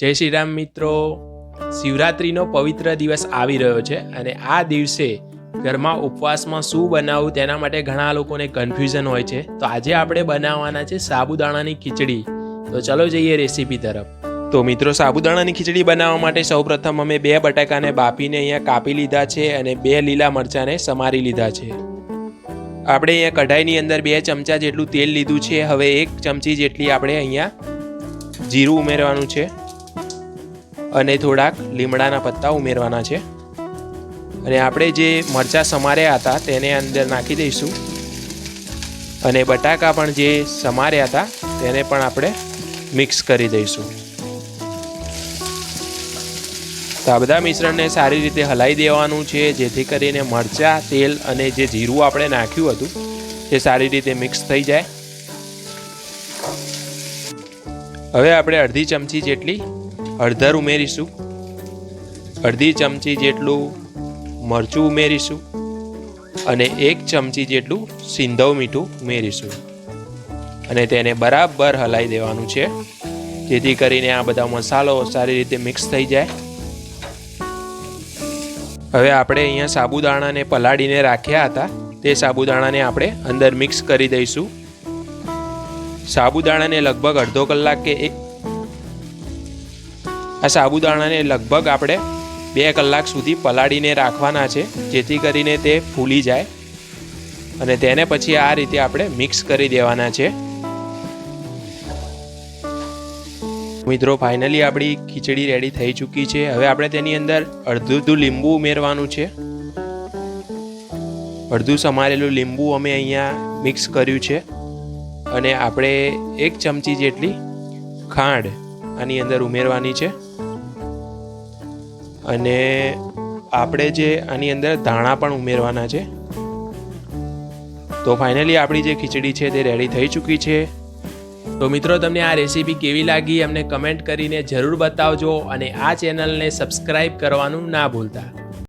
જય શ્રી રામ મિત્રો. શિવરાત્રિનો પવિત્ર દિવસ આવી રહ્યો છે અને આ દિવસે ઘરમાં ઉપવાસમાં શું બનાવવું તેના માટે ઘણા લોકોને કન્ફ્યુઝન હોય છે. તો આજે આપણે બનાવવાના છે સાબુદાણાની ખીચડી. તો ચલો જઈએ રેસીપી તરફ. તો મિત્રો, સાબુદાણાની ખીચડી બનાવવા માટે સૌપ્રથમ અમે બે બટાકાને બાફીને અહીંયા કાપી લીધા છે અને બે લીલા મરચાંને સમારી લીધા છે. આપણે અહીંયા કઢાઈની અંદર બે ચમચા જેટલું તેલ લીધું છે. હવે એક ચમચી જેટલી આપણે અહીંયા જીરું ઉમેરવાનું છે. અને થોડાક લીમડાના પત્તા ઉમેરવાના છે. અને આપણે જે મરચાં સમાર્યા હતા તેને અંદર નાખી દઈશું. અને બટાકા પણ જે સમાર્યા હતા તેને પણ આપણે મિક્સ કરી દઈશું. તો આ બધા મિશ્રણને સારી રીતે હલાવી દેવાનું છે, જેથી કરીને મરચાં, તેલ અને જે જીરું આપણે નાખ્યું હતું તે સારી રીતે મિક્સ થઈ જાય. હવે આપણે અડધી ચમચી જેટલી હળદર ઉમેરીશું. અડધી ચમચી જેટલું મરચું ઉમેરીશું અને એક ચમચી જેટલું સિંધવ મીઠું ઉમેરીશું. અને તેને બરાબર હલાવી દેવાનું છે. જેથી કરીને આ બધા મસાલો સારી રીતે મિક્સ થઈ જાય. હવે આપણે અહીંયા સાબુદાણાને પલાળીને રાખ્યા હતા. તે સાબુદાણાને આપણે અંદર મિક્સ કરી દઈશું. સાબુદાણાને લગભગ અડધો કલાક કે એક આ સાબુદાણાને લગભગ આપણે બે કલાક સુધી પલાળીને રાખવાના છે, જેથી કરીને તે ફૂલી જાય. અને તેને પછી આ રીતે આપણે મિક્સ કરી દેવાના છે. મિત્રો, ફાઇનલી આપણી ખીચડી રેડી થઈ ચૂકી છે. હવે આપણે તેની અંદર અડધું અડધું લીંબુ ઉમેરવાનું છે. અડધું સમારેલું લીંબુ અમે અહીંયા મિક્સ કર્યું છે. અને આપણે એક ચમચી જેટલી ખાંડ આની અંદર ઉમેરવાની છે. અને આપણે જે આની અંદર ધાણા પણ ઉમેરવાના છે. તો ફાઇનલી આપણી જે ખીચડી છે તે રેડી થઈ ચૂકી છે. તો મિત્રો, તમને આ રેસીપી કેવી લાગી? અમને કમેન્ટ કરીને જરૂર બતાવજો અને આ ચેનલને સબસ્ક્રાઈબ કરવાનું ના ભૂલતા.